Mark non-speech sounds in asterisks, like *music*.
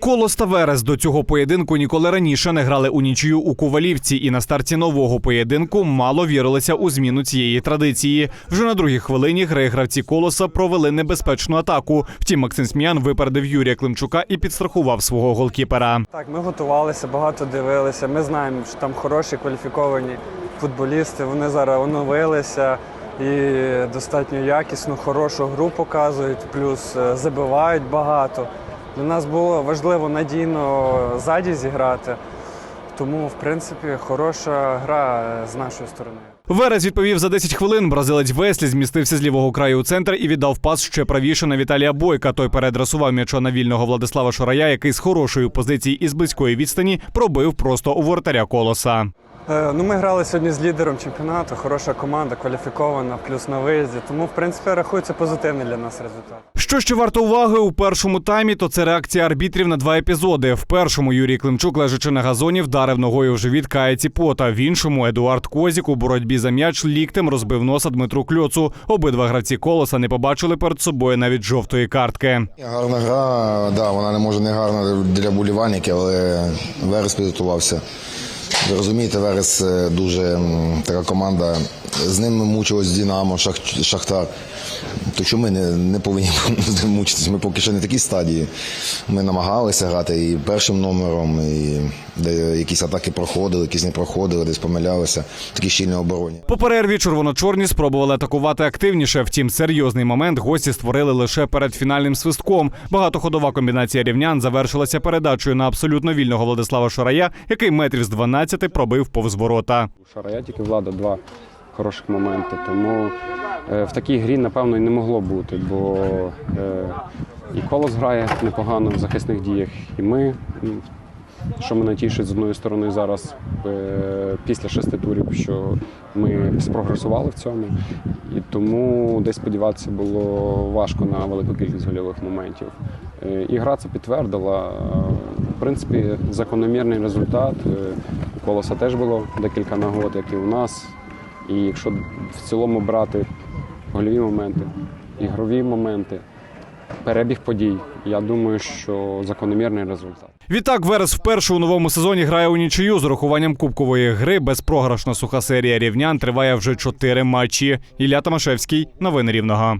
Колос та Верес до цього поєдинку ніколи раніше не грали у нічию у Ковалівці, і на старті нового поєдинку мало вірилися у зміну цієї традиції. Вже на другій хвилині гри гравці колоса провели небезпечну атаку. Втім, Максим Сміян випередив Юрія Климчука і підстрахував свого голкіпера. Так, ми готувалися, багато дивилися. Ми знаємо, що там хороші кваліфіковані футболісти. Вони зараз оновилися і достатньо якісну, хорошу гру показують, плюс е, забивають багато. Для нас було важливо надійно ззаді зіграти. Тому, в принципі, хороша гра е, з нашої сторони. Верес відповів за 10 хвилин. Бразилець Веслі змістився з лівого краю у центр і віддав пас ще правіше на Віталія Бойка. Той переадресував м'яча на вільного Владислава Шурая, який з хорошої позиції і з близької відстані пробив просто у воротаря колоса. Е, Ну, ми грали сьогодні з лідером чемпіонату, хороша команда, кваліфікована, плюс на виїзді. Тому, в принципі, рахується позитивний для нас результат. Що ще варто уваги у першому таймі, то це реакція арбітрів на два епізоди. В першому Юрій Климчук, лежачи на газоні, вдарив ногою в живіт Каєці Пота. В іншому Едуард Козік у боротьбі за м'яч ліктем розбив носа Дмитру Кльоцу. Обидва гравці колоса не побачили перед собою навіть жовтої картки. Гарна гра, да, вона не може не гарна для болівальників, але Верес підготувався. Ви розумієте, Верес е, дуже така команда. З ним мучилось Динамо, Шах- Шахтар. То що ми не, не повинні *laughs* з ним мучитися. Ми поки що не в такій стадії. Ми намагалися грати і першим номером, і де якісь атаки проходили, якісь не проходили, десь помилялися. в Такій щільній обороні. По перерві червоно-чорні спробували атакувати активніше. Втім, серйозний момент гості створили лише перед фінальним свистком. Багатоходова комбінація рівнян завершилася передачею на абсолютно вільного Владислава Шарая, який метрів з 12 пробив повз ворота. У Шарая тільки влада два хороших моменти. Тому е, в такій грі, напевно, і не могло бути, бо е, і колос грає непогано в захисних діях, і ми. Що мене тішить з одної сторони зараз е, після шести турів, що ми спрогресували в цьому, і тому десь сподіватися було важко на велику кількість гольових моментів. І гра це підтвердила. В принципі, закономірний результат. У колоса теж було декілька нагод, як і у нас. І якщо в цілому брати гольові моменти, ігрові моменти, перебіг подій, я думаю, що закономірний результат. Відтак Верес вперше у новому сезоні грає у нічию з урахуванням кубкової гри. Безпрограшна суха серія рівнян триває вже чотири матчі. Ілля Тамашевський, новини рівного.